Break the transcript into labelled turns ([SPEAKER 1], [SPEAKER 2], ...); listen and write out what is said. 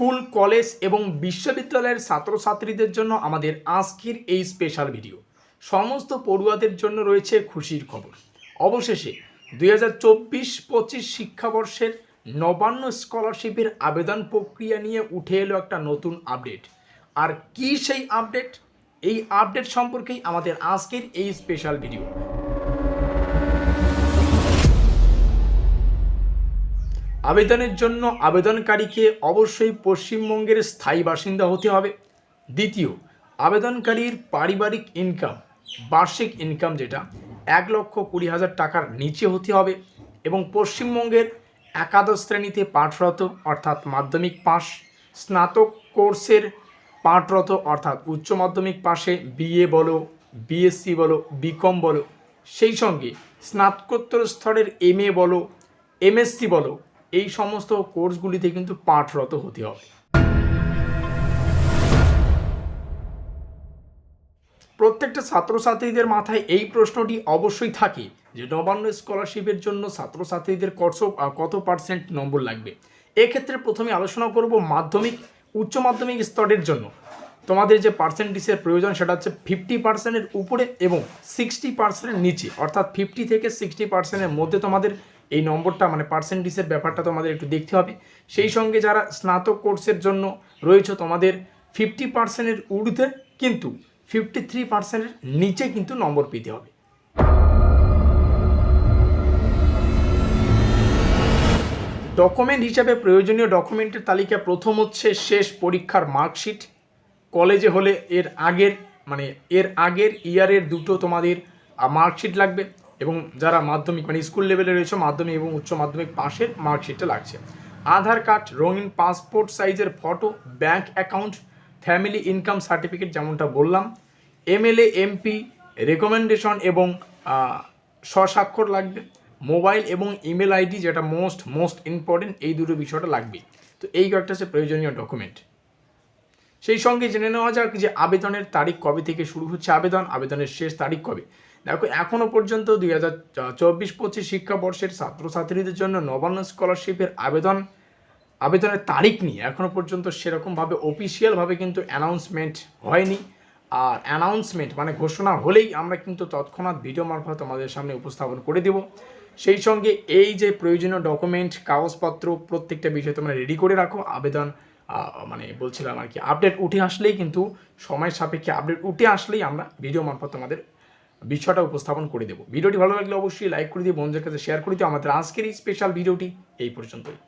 [SPEAKER 1] School, college এবং বিশ্ববিদ্যালয়ের ছাত্রছাত্রীদের জন্য আমাদের আজকের এই স্পেশাল ভিডিও সমস্ত পড়ুয়াদের জন্য রয়েছে খুশির খবর। অবশেষে দুই হাজার চব্বিশ পঁচিশ শিক্ষাবর্ষের নবান্ন স্কলারশিপের আবেদন প্রক্রিয়া নিয়ে উঠে এলো একটা নতুন আপডেট আর কি সেই আপডেট এই আপডেট সম্পর্কেই আমাদের আজকের এই স্পেশাল ভিডিও আবেদনের জন্য আবেদনকারীকে অবশ্যই পশ্চিমবঙ্গের স্থায়ী বাসিন্দা হতে হবে। দ্বিতীয়, আবেদনকারীর পারিবারিক ইনকাম, বার্ষিক ইনকাম যেটা, এক লক্ষ কুড়ি হাজার টাকার নিচে হতে হবে এবং পশ্চিমবঙ্গের একাদশ শ্রেণীতে পাঠরত অর্থাৎ মাধ্যমিক পাস স্নাতক কোর্সের পাঠরত অর্থাৎ উচ্চ মাধ্যমিক পাশে বিএ বলো, বিএসসি বলো, বিকম বলো, সেই সঙ্গে স্নাতকোত্তর স্তরের এম এ বলো, এমএসসি বলো এই সমস্ত কোর্সগুলিতে কিন্তু পাঠরত হতে হবে। প্রত্যেকটা ছাত্রছাত্রীদের মাথায় এই প্রশ্নটি অবশ্যই থাকে যে নবান্ন স্কলারশিপের জন্য ছাত্রছাত্রীদের কত কত পার্সেন্ট নম্বর লাগবে? এক্ষেত্রে প্রথমে আলোচনা করব মাধ্যমিক, উচ্চ মাধ্যমিক স্তরের জন্য। তোমাদের যে পার্সেন্টেজের প্রয়োজন সেটা হচ্ছে ফিফটি পার্সেন্টের উপরে এবং সিক্সটি পার্সেন্টের নিচে। অর্থাৎ ফিফটি থেকে সিক্সটি পার্সেন্টের মধ্যে তোমাদের এই নম্বরটা মানে পার্সেন্টেজের ব্যাপারটা তোমাদের একটু দেখতে হবে। সেই সঙ্গে যারা স্নাতক কোর্সের জন্য রয়েছে, তোমাদের ফিফটি পার্সেন্টের ঊর্ধ্বে কিন্তু ফিফটি থ্রি পার্সেন্টের নিচে কিন্তু নম্বর পেতে হবে। ডকুমেন্ট হিসাবে প্রয়োজনীয় ডকুমেন্টের তালিকা প্রথম হচ্ছে শেষ পরীক্ষার মার্কশিট কলেজে হলে এর আগের মানে এর আগের ইয়ারের দুটো তোমাদের মার্কশিট লাগবে এবং যারা মাধ্যমিক মানে স্কুল লেভেলে রয়েছে মাধ্যমিক এবং উচ্চ মাধ্যমিক পাশের মার্কশিটটা লাগছে। আধার কার্ড, রঙিন পাসপোর্ট সাইজের photo bank account family income certificate যেমনটা বললাম এমএলএ এমপি রেকমেন্ডেশন এবং স্বস্বাক্ষর লাগবে মোবাইল এবং ইমেল আইডি যেটা মোস্ট মোস্ট ইম্পর্টেন্ট এই দুটো বিষয়টা লাগবে তো এই কয়েকটা হচ্ছে প্রয়োজনীয় ডকুমেন্ট সেই সঙ্গে জেনে নেওয়া যাক যে আবেদনের তারিখ কবে থেকে শুরু হচ্ছে আবেদন, আবেদনের শেষ তারিখ কবে? দেখো এখনও পর্যন্ত দুই হাজার চব্বিশ, পঁচিশ শিক্ষাবর্ষের ছাত্রছাত্রীদের জন্য নবান্ন স্কলারশিপের আবেদন, আবেদনের তারিখ নিয়ে এখনও পর্যন্ত সেরকমভাবে অফিসিয়ালভাবে কিন্তু অ্যানাউন্সমেন্ট হয়নি। আর অ্যানাউন্সমেন্ট মানে ঘোষণা হলেই আমরা কিন্তু তৎক্ষণাৎ ভিডিও মারফত আমাদের সামনে উপস্থাপন করে দেব। সেই সঙ্গে এই যে প্রয়োজনীয় ডকুমেন্ট কাগজপত্র, প্রত্যেকটা বিষয় তোমরা রেডি করে রাখো। আবেদন মানে বলছিলাম আর কি আপডেট উঠে আসলেই কিন্তু সময়ের সাপেক্ষে আপডেট উঠে আসলেই আমরা ভিডিও মারফত আমাদের বিষয়টা উপস্থাপন করে দেবো। ভিডিওটি ভালো লাগলে অবশ্যই লাইক করে দিয়ে বন্ধুদের কাছে শেয়ার করে দিও। আমাদের আজকের এই স্পেশাল ভিডিওটি এই পর্যন্তই।